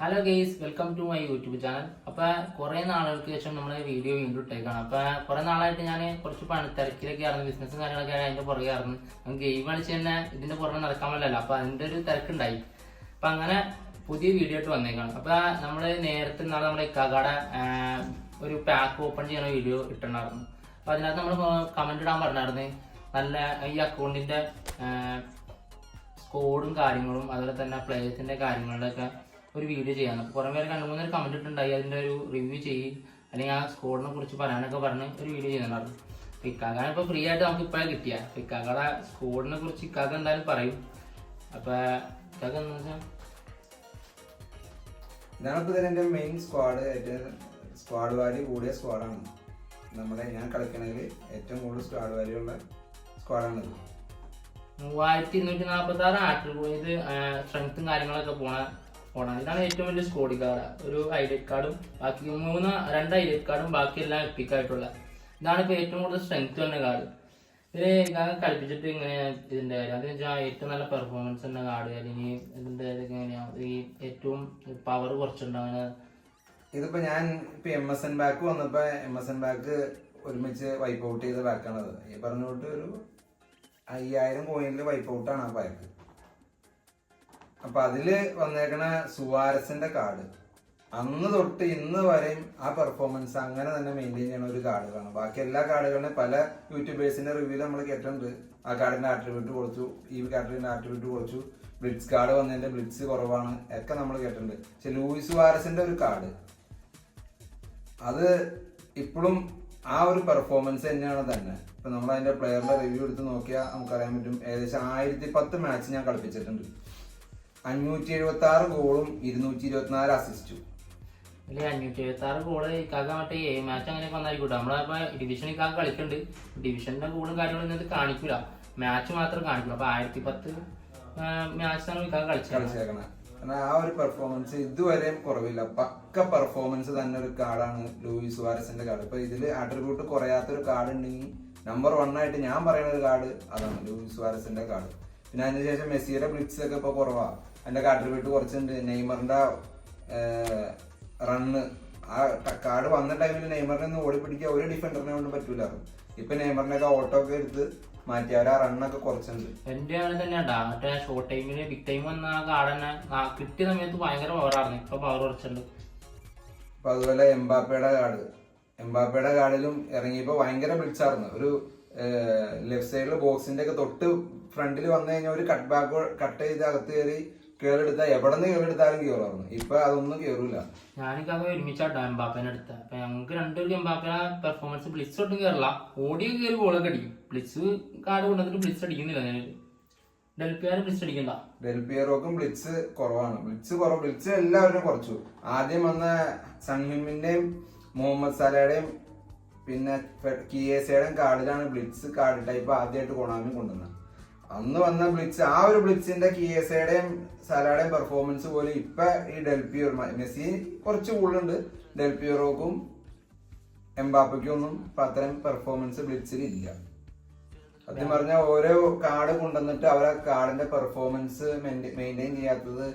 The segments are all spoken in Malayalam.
Hello guys welcome to my YouTube channel അപ്പൊ കുറെ നാളുകൾക്ക് ശേഷം നമ്മൾ വീഡിയോ വീണ്ടും ഇട്ടേക്കാണ്. അപ്പൊ കുറെ നാളായിട്ട് ഞാൻ കുറച്ച് പണിത്തിരക്കിലൊക്കെ ആയിരുന്നു ബിസിനസ്സും കാര്യങ്ങളൊക്കെ അതിന്റെ പുറകെ ആയിരുന്നു. ഗെയിം കളിച്ച് തന്നെ ഇതിന്റെ പുറകെ നടക്കാൻ പറ്റില്ലല്ലോ. അപ്പൊ അതിന്റെ ഒരു തിരക്കുണ്ടായി. അപ്പൊ അങ്ങനെ പുതിയ വീഡിയോ ആയിട്ട് വന്നേക്കാണ്. അപ്പൊ നമ്മൾ നേരത്തെ നാളെ നമ്മുടെ കകട ഒരു പാക്ക് ഓപ്പൺ ചെയ്യുന്ന വീഡിയോ ഇട്ടിട്ടുണ്ടായിരുന്നു. അപ്പൊ അതിനകത്ത് നമ്മൾ കമന്റ് ഇടാൻ പറഞ്ഞായിരുന്നു. നല്ല ഈ അക്കൗണ്ടിന്റെ കോഡും കാര്യങ്ങളും അതുപോലെ തന്നെ പ്ലേയേഴ്സിന്റെ കാര്യങ്ങളിലൊക്കെ ഒരു വീഡിയോ ചെയ്യാൻ. കുറേ പേര് രണ്ട് മൂന്നേരം കമന്റ് ഇട്ടുണ്ടായി. അതിന്റെ ഒരു റിവ്യൂ ചെയ്യും. അല്ലെങ്കിൽ ആ സ്കോഡിനെ കുറിച്ച് പറയാനൊക്കെ പറഞ്ഞ് ഒരു വീഡിയോ ചെയ്യുന്നുണ്ടായിരുന്നു. അപ്പോൾ ഇക്കാക്കാണ് ഇപ്പൊ ഫ്രീ ആയിട്ട് നമുക്ക് ഇപ്പോഴാണ് കിട്ടിയ. അപ്പോൾ ഇക്കാക്കയുടെ സ്കോഡിനെ കുറിച്ച് ഇക്കാക്ക എന്തായാലും പറയും. അപ്പോൾ ഇക്കാക്ക എന്താ വെച്ചാൽ ഇതാണ് ഇപ്പൊ ഇതിന്റെ മെയിൻ സ്ക്വാഡ് ഏറ്റവും സ്ക്വാഡ് വാല്യൂ കൂടിയ സ്ക്വാഡാണ് നമ്മുടെ ഞാൻ കളിക്കണതിൽ ഏറ്റവും കൂടുതൽ സ്ക്വാഡ് വാല്യൂ ഉള്ള സ്ക്വാഡാണ് മൂവായിരത്തി ഇരുന്നൂറ്റി നാൽപ്പത്തി ആറ് ആട്രിബ്യൂട്ട് സ്ട്രെങ്ത്തും കാര്യങ്ങളൊക്കെ പോണ ഇതാണ് ഏറ്റവും വലിയ സ്കോഡി കാർഡ് ഒരു ഡി കാർഡും ബാക്കി മൂന്ന് രണ്ട് ഡി കാർഡും ബാക്കി എല്ലാം എപ്പിക് ആയിട്ടുള്ള. ഇതാണ് ഇപ്പൊ ഏറ്റവും കൂടുതൽ സ്ട്രെങ്ത് വന്ന കാർഡ് ഇതിനെ ഞാൻ കളിപ്പിച്ചിട്ട് ഇങ്ങനെ ഇതിന്റെ കാര്യം. അതെന്ന് വെച്ചാൽ ഏറ്റവും നല്ല പെർഫോമൻസ് ഉള്ള കാർഡ് അല്ലെങ്കിൽ ഇതിന്റെ എങ്ങനെയാണ് എങ്ങനെയാ? ഈ ഏറ്റവും പവർ കുറച്ചുണ്ടാവുന്ന ഇതിപ്പോ ഞാൻ ഇപ്പൊ എം എസ് എൻ ബാക്ക് വന്നപ്പോ എം എസ് എൻ ബാക്ക് ഒരുമിച്ച് വൈപ്പ് ഔട്ട് ചെയ്ത ബാക്കാണത് ഈ പറഞ്ഞോട്ട് ഒരു അയ്യായിരം കോയിനിൽ വൈപ്പ് ഔട്ടാണ് ആ ബാക്ക് അപ്പൊ അതിൽ വന്നേക്കണ സുവാരസിന്റെ കാർഡ്. അന്ന് തൊട്ട് ഇന്ന് വരെയും ആ പെർഫോമൻസ് അങ്ങനെ തന്നെ മെയിന്റെയിൻ ചെയ്യണ ഒരു കാർഡുകളാണ് ബാക്കി എല്ലാ കാർഡുകളിലും പല യൂട്യൂബേഴ്സിന്റെ റിവ്യൂ നമ്മൾ കേട്ടിട്ടുണ്ട്. ആ കാർഡിന്റെ ആട്രിബ്യൂട്ട് കൊടുത്തു ഈ കാർഡിന്റെ ആട്രിബ്യൂട്ട് കൊടുത്തു. ബ്ലിറ്റ്സ് കാർഡ് വന്നതിന്റെ ബ്ലിറ്റ്സ് കുറവാണ് ഒക്കെ നമ്മൾ കേട്ടിട്ടുണ്ട്. പക്ഷെ ലൂയിസ് വാരസിന്റെ ഒരു കാർഡ്. അത് ഇപ്പോഴും ആ ഒരു പെർഫോമൻസ് തന്നെയാണ് തന്നെ. ഇപ്പൊ നമ്മൾ അതിന്റെ പ്ലെയറിന്റെ റിവ്യൂ എടുത്ത് നോക്കിയാൽ നമുക്കറിയാൻ പറ്റും. ഏകദേശം ആയിരത്തി പത്ത് മാച്ച് ഞാൻ കളിപ്പിച്ചിട്ടുണ്ട്. അഞ്ഞൂറ്റി എഴുപത്തി ആറ് ഗോളും ഇരുന്നൂറ്റി ഇരുപത്തിനാല് അസിസ്റ്റും അല്ലെ അഞ്ഞൂറ്റി എഴുപത്തി ആറ് ഗോൾ ഇക്കാക്ക മറ്റേ ഏ മാച്ച് അങ്ങനെ വന്നായിരിക്കും നമ്മളിപ്പോ ഡിവിഷൻ ഇക്കാക്ക കളിക്കുന്നുണ്ട് ഡിവിഷന്റെ ഗോളും കാര്യങ്ങളും ഇന്നത് കാണിക്കൂല. മാച്ച് മാത്രം കാണിക്കൂല. അപ്പൊ ആയിരത്തി പത്ത് മാച്ചാണ് ഇക്കാക്ക കളിച്ചേക്കണ. കാരണം ആ ഒരു പെർഫോമൻസ് ഇതുവരെയും കുറവില്ല. പക്ക പെർഫോമൻസ് തന്നെ ഒരു കാർഡാണ് ലൂയിസ് വാരസിന്റെ കാർഡ്. ഇപ്പൊ ഇതിൽ അട്രിബ്യൂട്ട് കുറയാത്തൊരു കാർഡ് ഉണ്ടെങ്കിൽ നമ്പർ വൺ ആയിട്ട് ഞാൻ പറയുന്ന ഒരു കാർഡ് അതാണ് ലൂയിസ് വാരസിന്റെ കാർഡ്. പിന്നെ അതിനുശേഷം മെസ്സിയുടെ ബ്ലിറ്റ്സ് ഒക്കെ ഇപ്പൊ കുറവാ. അതിന്റെ വിട്ട് കുറച്ചുണ്ട്. നെയ്മറിന്റെ റണ്ണ് ആ കാർഡ് വന്ന ടൈമിൽ നെയ്മറിനെ ഒന്ന് ഓടിപ്പിടിക്കുക ഒരു ഡിഫൻഡറിനെ കൊണ്ട് പറ്റൂലായിരുന്നു ഇപ്പൊ നെയ്മറിന്റെ ഒക്കെ ഓട്ടോ ഒക്കെ എടുത്ത് മാറ്റി. അവർ ആ റണ്ണൊക്കെ കുറച്ചുണ്ട്. എന്റെ ആണ് തന്നെ മറ്റേ ഷോർട്ട് ടൈമിൽ ബിഗ് ടൈം വന്ന ആ കാർഡ് തന്നെ കിട്ടിയ സമയത്ത് ഭയങ്കര പവറായിരുന്നു ഇപ്പൊ പവർ കുറച്ചുണ്ട്. അപ്പൊ അതുപോലെ എംബാപ്പയുടെ കാർഡ് എംബാപ്പയുടെ കാർഡിലും ഇറങ്ങിയപ്പോ ഭയങ്കര ബ്ലിറ്റ്സായിരുന്നു ഒരു ലെഫ്റ്റ് സൈഡിൽ ബോക്സിന്റെ ഒക്കെ തൊട്ട് ഫ്രണ്ടിൽ വന്നു കഴിഞ്ഞാൽ ഒരു കട്ട് ബാക്ക് കട്ട് ചെയ്ത് അകത്ത് കയറി കേളെടുത്താൽ എവിടെ നിന്ന് കേറെടുത്താലും കയറുമായിരുന്നു ഇപ്പൊ അതൊന്നും കേറൂല. ഞാനൊക്കെ അത് ഒരുമിച്ചാട്ടോ എംബാപ്പേനെ എടുത്ത. അപ്പൊ ഞങ്ങൾക്ക് രണ്ടുപേരും എംബാപ്പേനെ പെർഫോമൻസ് ബ്ലിസ് ഒട്ടും കേറില്ല ഓടിയോ കയറി ഗോളൊക്കെ അടിക്കും. ബ്ലിസ് കാർഡ് കൊണ്ടുവന്നിട്ട് ബ്ലിസ് അടിക്കുന്നില്ല ഞാൻ. അടിക്കണ്ട. ഡെൽപിയറോക്കും ബ്ലിറ്റ്സ് കുറവാണ്. ബ്ലിറ്റ്സ് കുറവ് ബ്ലിറ്റ്സ് എല്ലാവരും കുറച്ചു. ആദ്യം വന്ന സൺഹിമിന്റെയും മുഹമ്മദ് സലയുടെയും പിന്നെ കിയേസയുടെയും കാർഡിലാണ് ബ്ലിറ്റ്സ് കാർഡ് ടൈപ്പ് ആദ്യമായിട്ട് കൊണാമി കൊണ്ടുവന്നത്. അന്ന് വന്ന ബ്ലിറ്റ്സ് ആ ഒരു ബ്ലിറ്റ്സിന്റെ കിയേസയുടെയും സലയുടെയും പെർഫോമൻസ് പോലെ ഇപ്പൊ ഈ ഡെൽപിയർ മെസ്സി കുറച്ച് കൂടുതലുണ്ട്. ഡെൽപിയറോക്കും എംബാപ്പയ്ക്കും ഒന്നും അത്തരം പെർഫോമൻസ് ബ്ലിറ്റ്സിൽ ഇല്ല. സത്യം പറഞ്ഞ ഓരോ കാർഡ് കൊണ്ടുവന്നിട്ട് അവരെ കാർഡിന്റെ പെർഫോമൻസ് മെയിന്റെയിൻ ചെയ്യാത്തത്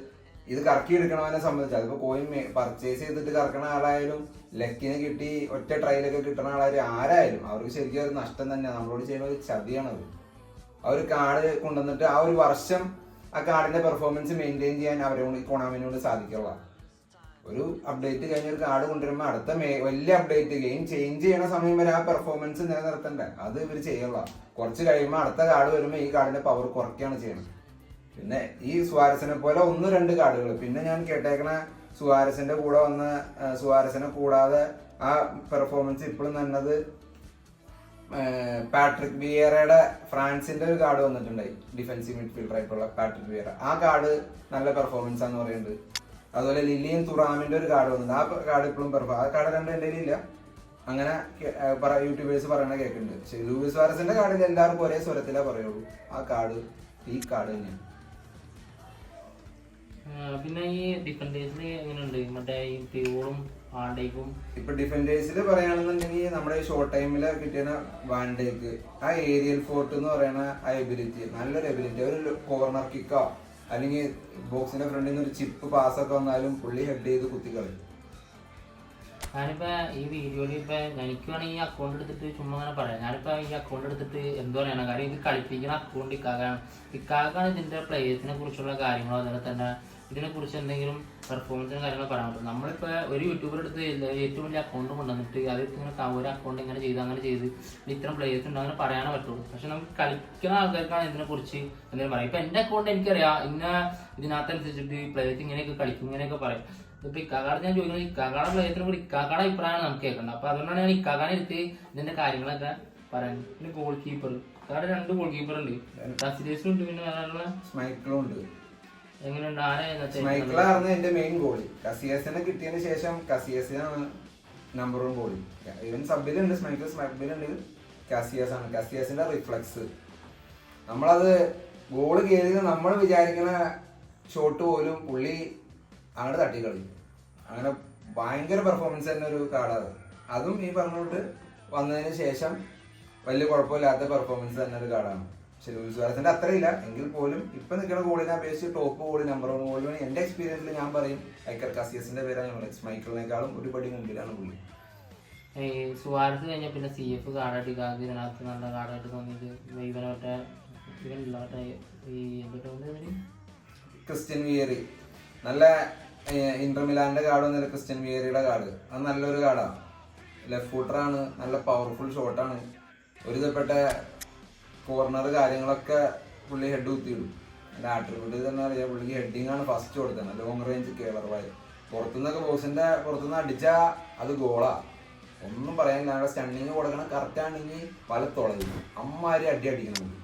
ഇത് കറക്കി എടുക്കണവനെ സംബന്ധിച്ച് അതിപ്പോ കോയിൻ പർച്ചേസ് ചെയ്തിട്ട് കറക്കണ ആളായാലും ലക്കിനെ കിട്ടി ഒറ്റ ട്രയലൊക്കെ കിട്ടണ ആളായാലും ആരായാലും അവർക്ക് ശരിക്കും ഒരു നഷ്ടം തന്നെയാണ് നമ്മളോട് ചെയ്യുന്ന ഒരു ചതിയാണത്. ആ ഒരു കാർഡ് കൊണ്ടുവന്നിട്ട് ആ ഒരു വർഷം ആ കാർഡിന്റെ പെർഫോമൻസ് മെയിന്റെയിൻ ചെയ്യാൻ അവരെ കൊണ്ട് കൊണാമിനോട് സാധിക്കുള്ള. ഒരു അപ്ഡേറ്റ് കഴിഞ്ഞ ഒരു കാർഡ് കൊണ്ടുവരുമ്പോൾ അടുത്ത വലിയ അപ്ഡേറ്റ് ഗെയിം ചേഞ്ച് ചെയ്യണ സമയം വരെ ആ പെർഫോമൻസ് നിലനിർത്തണ്ടേ? അത് ഇവർ ചെയ്യുള്ള. കുറച്ച് കഴിയുമ്പോൾ അടുത്ത കാർഡ് വരുമ്പോൾ ഈ കാർഡിന്റെ പവർ കുറയ്ക്കുകയാണ് ചെയ്യുന്നത്. പിന്നെ ഈ സുവാരസിനെ പോലെ ഒന്ന് രണ്ട് കാർഡുകൾ പിന്നെ ഞാൻ കേട്ടേക്കണ സുവാരസിന്റെ കൂടെ വന്ന സുവാരസനെ കൂടാതെ ആ പെർഫോമൻസ് ഇപ്പോഴും നന്നത് പാട്രിക് വിയറയുടെ ഫ്രാൻസിന്റെ ഒരു കാർഡ് വന്നിട്ടുണ്ടായി. ഡിഫൻസീവ് മിഡ്ഫീൽഡർ ആയിട്ടുള്ള പാട്രിക് വിയറ ആ കാർഡ് നല്ല പെർഫോമൻസ് ആണെന്ന് പറയുന്നുണ്ട്. അതുപോലെ ലില്ലിയും തുറാമിന്റെ ഒരു കാർഡ് വന്നിട്ടുണ്ട്. ആ കാർഡ് ഇപ്പോഴും പെർഫോം ആ കാർഡ് രണ്ട് എന്റെ ഇല്ല. അങ്ങനെ യൂട്യൂബേഴ്സ് പറയണ കേൾക്കുന്നുണ്ട് പക്ഷെ ലൂയിസ് വാരസിന്റെ കാർഡിൽ എല്ലാവർക്കും ഒരേ സ്വരത്തിലേ പറയുള്ളൂ. ആ കാർഡ് ഈ കാർഡ് തന്നെയാണ്. പിന്നെ ഈ ഡിഫൻഡേഴ്സിൽ എങ്ങനെയുണ്ട്? മറ്റേ ഈ പ്യൂറും ഇപ്പൊ ഡിഫൻഡേഴ്സിൽ പറയുകയാണെന്നുണ്ടെങ്കിൽ നമ്മുടെ ഷോർട്ട് ടൈമിൽ കിട്ടിയ വാൻഡേക്ക് ആ ഏരിയൽ ഫോർട്ട് എന്ന് പറയുന്ന ആ എബിലിറ്റി നല്ലൊരു എബിലിറ്റി ഒരു കോർണർ കിക്കോ അല്ലെങ്കിൽ ബോക്സിന്റെ ഫ്രണ്ടിൽ നിന്ന് ഒരു ചിപ്പ് പാസ്സൊക്കെ വന്നാലും പുള്ളി ഹെഡ് ചെയ്ത് കുത്തിക്കളയും. ഞാനിപ്പോ ഈ വീഡിയോയിൽ ഇപ്പൊ എനിക്ക് വേണമെങ്കിൽ ഈ അക്കൗണ്ട് എടുത്തിട്ട് ചുമ്മാ അങ്ങനെ പറയാം. ഞാനിപ്പോ ഈ അക്കൗണ്ട് എടുത്തിട്ട് എന്ത് പറയണം കാര്യം ഇത് കളിപ്പിക്കുന്ന അക്കൗണ്ട് ഇക്കാകാണ് ഇക്കാകാണ് ഇതിന്റെ പ്ലേയേഴ്സിനെ കുറിച്ചുള്ള കാര്യങ്ങളോ അതുപോലെ തന്നെ ഇതിനെ കുറിച്ച് എന്തെങ്കിലും പെർഫോമൻസിന് കാര്യങ്ങൾ പറയാൻ പറ്റും. നമ്മളിപ്പോ ഒരു യൂട്യൂബർ എടുത്ത് ഏറ്റവും വലിയ അക്കൗണ്ട് കൊണ്ടുവന്നിട്ട് അത് ഇങ്ങനെ ഒരു അക്കൗണ്ട് ഇങ്ങനെ ചെയ്ത് അങ്ങനെ ചെയ്ത് ഇത്ര പ്ലേയേഴ്സ് ഉണ്ട് അങ്ങനെ പറയാനേ പറ്റുള്ളൂ. പക്ഷെ നമുക്ക് കളിക്കുന്ന ആൾക്കാർക്കാണ് ഇതിനെ കുറിച്ച് എന്തെങ്കിലും പറയാം. ഇപ്പൊ എന്റെ അക്കൗണ്ട് എനിക്കറിയാം ഇന്ന ഈ പ്ലേയേഴ്സ് ഇങ്ങനെയൊക്കെ കളിക്കും ഇങ്ങനെയൊക്കെ പറയും. ഇപ്പൊ ഇക്കാകാട് ഞാൻ ചോദിക്കുന്നത് ഇക്കാകാട പ്ലേയത്തിനെ കൂടി ഇക്കാകാട അഭിപ്രായമാണ് നമുക്ക് കേൾക്കേണ്ടത്. അപ്പൊ അതുകൊണ്ടാണ് ഞാൻ ഇക്കാകാട എടുത്ത് ഇതിന്റെ കാര്യങ്ങളൊക്കെ പറയാൻ പിന്നെ ഗോൾ കീപ്പർ ഇക്കാടെ രണ്ട് ഗോൾ കീപ്പർ ഉണ്ട്. ഉണ്ട് പിന്നെ വേറെ സ്മൈക്കിളും ഉണ്ട്. സ്മൈക്കിളായിരുന്നു എന്റെ മെയിൻ ഗോളി കസിയസിനെ കിട്ടിയതിന് ശേഷം കസിയസിനാണ് നമ്പർ വൺ ഗോളി ഇവൻ സബിലുണ്ട് സ്മൈക്കിൾ സബിലുണ്ട് കസിയസ് ആണ്. കസിയസിന്റെ റിഫ്ലക്സ് നമ്മളത് ഗോൾ കയറി നമ്മൾ വിചാരിക്കുന്ന ഷോട്ട് പോലും പുള്ളി അങ്ങോട്ട് തട്ടിക്കളി അങ്ങനെ ഭയങ്കര പെർഫോമൻസ് തന്നെ ഒരു കാർഡാണ് അതും. ഈ പറഞ്ഞോട്ട് വന്നതിന് ശേഷം വലിയ കുഴപ്പമില്ലാത്ത പെർഫോമൻസ് തന്നെ ഒരു കാർഡാണ് പക്ഷെ ലൂയിസ് വാരസിന്റെ അത്രയില്ല. എങ്കിൽ പോലും ഇപ്പൊ നിൽക്കുന്ന ഗോളിനെ അപേക്ഷിച്ച് ടോപ്പ് ഗോളി നമ്പർ വൺ ഗോളിന് എന്റെ എക്സ്പീരിയൻസിൽ ഞാൻ പറയും ഐക്കർ കാസിയസിന്റെ പേരാണ് ഞാൻ പറയുന്നത് മൈക്കിളിനേക്കാളും ഒരു പടി മുമ്പിലാണ് പുള്ളി. സുവാരസ് കഴിഞ്ഞ പിന്നെ സി എഫ് കാർഡായിട്ട് ഇതിനകത്ത് നല്ല കാർഡായിട്ട് തോന്നിയിട്ട് ഇവനില്ല ഈ ക്രിസ്ത്യൻ വിയറി. നല്ല ഇന്റർ മിലാന്റെ കാർഡ് വന്നില്ല ക്രിസ്ത്യൻ വിയറിയുടെ കാർഡ്. അത് നല്ലൊരു കാർഡാണ് ലെഫ്റ്റ് ഫൂട്ടറാണ് നല്ല പവർഫുൾ ഷോട്ടാണ് ഒരു വിധപ്പെട്ട കോർണർ കാര്യങ്ങളൊക്കെ പുള്ളി ഹെഡ് കുത്തിയിടും പിന്നെ ആട്രിബ്യൂട്ട് തന്നെ അറിയാം പുള്ളിക്ക് ഹെഡിങ് ആണ് ഫസ്റ്റ് കൊടുത്തത് ലോങ് റേഞ്ച് കേളർവായി പുറത്തുനിന്നൊക്കെ ബോസിന്റെ പുറത്തുനിന്ന് അടിച്ചാൽ അത് ഗോളാ ഒന്നും പറയാൻ അവിടെ സ്റ്റണ്ണിങ് കൊടുക്കണം കറക്റ്റ് ആണെങ്കിൽ പല തുളയും അമ്മാരി അടി അടിക്കുന്നുണ്ട്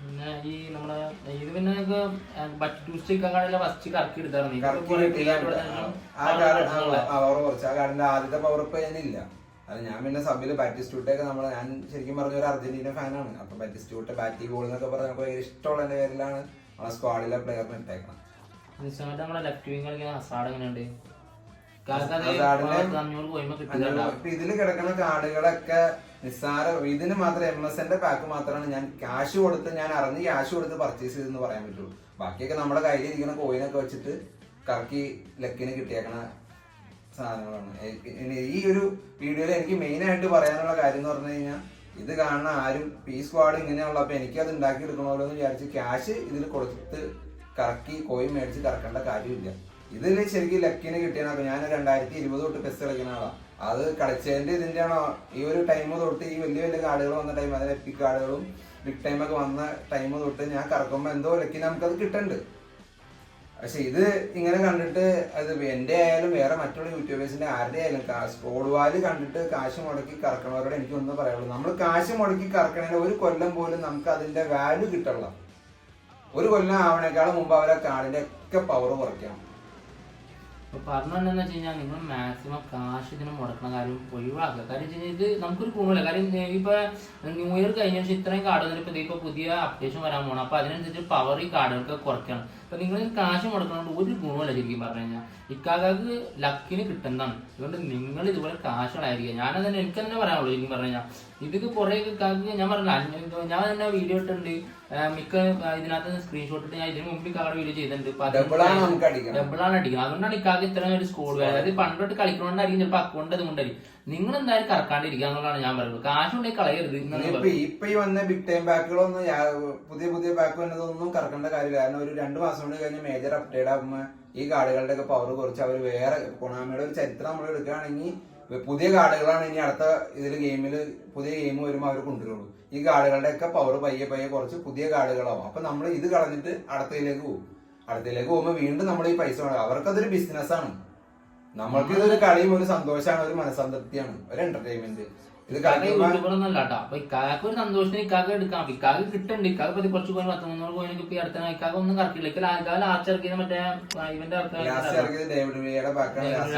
പിന്നെ ഈ നമ്മളെ ഇത് പിന്നെ ബറ്റ് ടൂസ്റ്റ് ഫസ്റ്റ് കറക്കി എടുത്തായിരുന്നു ആ കാർഡ് കുറച്ച് ആ കാർഡിന്റെ ആദ്യത്തെ പവർ ഇപ്പൊ ഞാനില്ല അത് ഞാൻ പിന്നെ സബിൽ ബാറ്റിസ്റ്റൂട്ടൊക്കെ നമ്മൾ ഞാൻ ശരിക്കും പറഞ്ഞ ഒരു അർജന്റീന ഫാനാണ്. അപ്പൊ ബാറ്റിസ്റ്റൂട്ട് ബാറ്റി ബോൾ എന്നൊക്കെ പറഞ്ഞ നമുക്ക് ഭയങ്കര ഇഷ്ടമുള്ള എന്റെ പേരിലാണ് നമ്മളെ സ്ക്വാഡിലെ പ്ലെയറിനെ ഇട്ടേക്കണം നമ്മളെ ലെഫ്റ്റ് വിങ് കളിക്കുന്ന ഹസാഡ് എങ്ങനെയുണ്ട്? ഇതിൽ കിടക്കുന്ന കാർഡുകളൊക്കെ നിസ്സാര ഇതിന് മാത്രം എം എസ് എന്റെ പാക്ക് മാത്രമാണ് ഞാൻ ക്യാഷ് കൊടുത്ത് ഞാൻ അറിഞ്ഞ് ക്യാഷ് കൊടുത്ത് പർച്ചേസ് ചെയ്തെന്ന് പറയാൻ പറ്റുള്ളൂ. ബാക്കിയൊക്കെ നമ്മുടെ കയ്യിലിരിക്കുന്ന കോയിനൊക്കെ വെച്ചിട്ട് കറക്കി ലക്കിന് കിട്ടിയേക്കണ സാധനങ്ങളാണ്. ഈ ഒരു വീഡിയോയിൽ എനിക്ക് മെയിൻ ആയിട്ട് പറയാനുള്ള കാര്യം എന്ന് പറഞ്ഞു കഴിഞ്ഞാൽ ഇത് കാണുന്ന ആരും പി സ്ക്വാഡ് ഇങ്ങനെയുള്ള അപ്പൊ എനിക്ക് അത് ഉണ്ടാക്കി എടുക്കണമല്ലോ എന്ന് വിചാരിച്ച് ക്യാഷ് ഇതിൽ കൊടുത്ത് കറക്കി കോയിൻ മേടിച്ച് കറക്കേണ്ട കാര്യമില്ല. ഇതിൽ ശരിക്കും ലക്കിന് കിട്ടിയാണ് ഞാൻ രണ്ടായിരത്തി ഇരുപത് തൊട്ട് പെസ് കളിക്കുന്ന ആളാണ് അത് കളിച്ചതിന്റെ ഇതിന്റെ ആണോ ഈ ഒരു ടൈം തൊട്ട് ഈ വലിയ വലിയ കാർഡുകൾ വന്ന ടൈം അതിൽ എപ്പിക് കാർഡുകളും ബിഗ് ടൈമൊക്കെ വന്ന ടൈം തൊട്ട് ഞാൻ കറക്കുമ്പോൾ എന്തോ ലക്കിന് നമുക്കത് കിട്ടുന്നുണ്ട് പക്ഷെ ഇത് ഇങ്ങനെ കണ്ടിട്ട് അത് എന്റെ ആയാലും വേറെ മറ്റുള്ള യൂട്യൂബേഴ്സിന്റെ ആരുടെ ആയാലും സ്കോഡ് വാൽ കണ്ടിട്ട് കാശ് മുടക്കി കറക്കണവരോട് എനിക്കൊന്നും പറയാനുള്ളൂ നമ്മൾ കാശ് മുടക്കി കറക്കണ ഒരു കൊല്ലം പോലും നമുക്ക് അതിന്റെ വാല്യൂ കിട്ടുള്ള ഒരു കൊല്ലം ആവണേക്കാളും മുമ്പ് അവരെ കാർഡിന്റെ ഒക്കെ പവർ കുറയ്ക്കണം. അപ്പൊ പറഞ്ഞു എന്താന്ന് വെച്ച് കഴിഞ്ഞാൽ നിങ്ങൾ മാക്സിമം കാശ് ഇതിന് മുടക്കുന്ന കാര്യം ഒഴിവാക്കുക. കാര്യം വെച്ച് കഴിഞ്ഞാൽ ഇത് നമുക്കൊരു ഗുണമില്ല കാര്യം ഇപ്പൊ ന്യൂ ഇയർ കഴിഞ്ഞ ശേഷം ഇത്രയും കാർഡ് വന്നിട്ട് ഇപ്പൊ ഇപ്പൊ പുതിയ അപ്ഡേഷൻ വരാൻ പോകണം അപ്പൊ അതിനനുസരിച്ച് പവർ ഈ കാർഡുകൾക്ക് കുറയ്ക്കണം. അപ്പൊ നിങ്ങൾ കാശ് മുടക്കുന്നതുകൊണ്ട് ഒരു ഗുണമില്ല ശരിക്കും പറഞ്ഞു കഴിഞ്ഞാൽ ഇക്കാക്ക് ലക്കിന് കിട്ടുന്നതാണ്. അതുകൊണ്ട് നിങ്ങൾ ഇതുപോലെ കാശുകളായിരിക്കുക ഞാനത് എനിക്ക് തന്നെ പറയാനുള്ളൂ ശരിക്കും പറഞ്ഞു കഴിഞ്ഞാൽ ഇതൊക്കെ കുറെ കാക്ക് ഞാൻ പറഞ്ഞില്ല ഞാൻ തന്നെ വീഡിയോ ഇട്ടുണ്ട് മിക്ക ഇതിനകത്ത് സ്ക്രീൻഷോട്ട് ഇട്ട് ഞാൻ ഇതിന് മുമ്പ് ഇക്കാടെ വീഡിയോ ചെയ്തിട്ടുണ്ട്. ഡബിളാണ് അടിക്കുന്നത് അതുകൊണ്ടാണ് ഇക്കാക്ക് ഇത്രയും ഒരു സ്കോർ അതായത് പണ്ടോട്ട് കളിക്കണോണ്ടായിരിക്കും ചിലപ്പോൾ അക്കൗണ്ട് അതുകൊണ്ടായിരിക്കും നിങ്ങൾ എന്തായാലും കറക്കാണ്ടിരിക്കുക എന്നുള്ളതാണ് ഞാൻ പറയുന്നത്. കാശ് ഉണ്ടെങ്കിൽ കളയരുത് ഇപ്പൊ ഈ വന്ന ബിഗ് ടൈം ബാക്കുകളൊന്നും പുതിയ പുതിയ ബാക്ക് വന്നതൊന്നും കറക്കേണ്ട കാര്യമില്ല. കാരണം ഒരു രണ്ട് മാസം കൊണ്ട് കഴിഞ്ഞ മേജർ അപ്ഡേറ്റ് ആകുമ്പോൾ ഈ കാർഡുകളുടെ ഒക്കെ പവർ കുറച്ച് അവർ വേറെ കൊണാമിയുടെ ഒരു ചരിത്രം നമ്മൾ എടുക്കുകയാണെങ്കിൽ പുതിയ കാർഡുകളാണ് ഇനി അടുത്ത ഇതിൽ ഗെയിമിൽ പുതിയ ഗെയിം വരുമ്പോൾ അവർ കൊണ്ടുവരുള്ളൂ. ഈ കാർഡുകളുടെ ഒക്കെ പവർ പയ്യെ പയ്യെ കുറച്ച് പുതിയ കാർഡുകളാവും. അപ്പം നമ്മൾ ഇത് കളഞ്ഞിട്ട് അടുത്തതിലേക്ക് പോകും. അടുത്തതിലേക്ക് പോകുമ്പോൾ വീണ്ടും നമ്മൾ ഈ പൈസ അവർക്കതൊരു ബിസിനസ്സാണ് നമ്മൾക്ക് ഇതൊരു കളിയും ഒരു സന്തോഷമാണ് ഒരു മനസ്സംതൃപ്തിയാണ് ഒരു എന്റർടൈൻമെന്റ് ഇത് ഇക്കാക്ക് ഒരു സന്തോഷത്തിന് ഇക്കാക്ക് എടുക്കാം. ഇക്കാക്ക് കിട്ടുന്നുണ്ട് ഇക്കാക്ക് പതി കുറച്ച് പോയി പത്ത് മുന്നൂറ് പോയിനൊക്കെ ഇപ്പൊ അടുത്ത ഇക്കാക്ക് ഒന്നും കറക്കില്ല. ഇക്കാ ലാസ്റ്റ് ഇറക്കിയത് മറ്റേ ഇവന്റെ.